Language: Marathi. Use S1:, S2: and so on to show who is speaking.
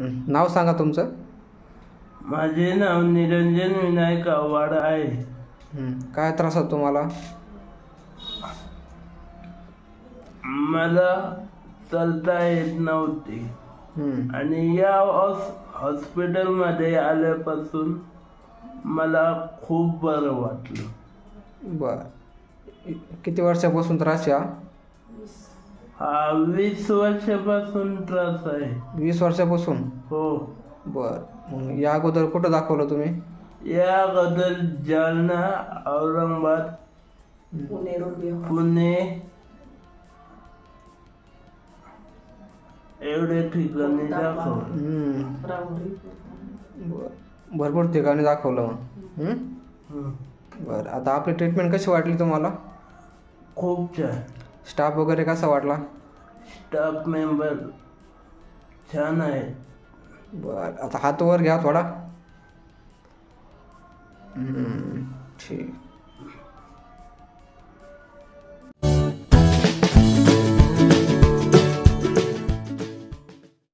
S1: नाव सांगा तुमचं.
S2: माझे नाव निरंजन विनायक आव्हाड आहे.
S1: हं, काय त्रास होतो तुम्हाला?
S2: मला चालता येत नव्हते.
S1: हं,
S2: आणि या हॉस हॉस्पिटलमध्ये आल्यापासून मला खूप बरं वाटलं.
S1: बर. किती वर्षापासून त्रास या
S2: हा वीस वर्षापासून त्रास आहे.
S1: वीस वर्षापासून?
S2: हो.
S1: बर. मग या अगोदर कुठं दाखवलं तुम्ही?
S2: या अगोदर जालना औरंगाबाद पुणे एवढे ठिकाणी दाखवलं.
S1: हं, बर. भरपूर ठिकाणी दाखवलं मग. हं?
S2: हं.
S1: बरं. आता आपली ट्रीटमेंट कशी वाटली तुम्हाला?
S2: खूप छान.
S1: स्टाफ वगैरे कसा वाटला?
S2: स्टाफ मेंबर छान आहे.
S1: बरं आता हात वर घ्या थोडा. ठीक.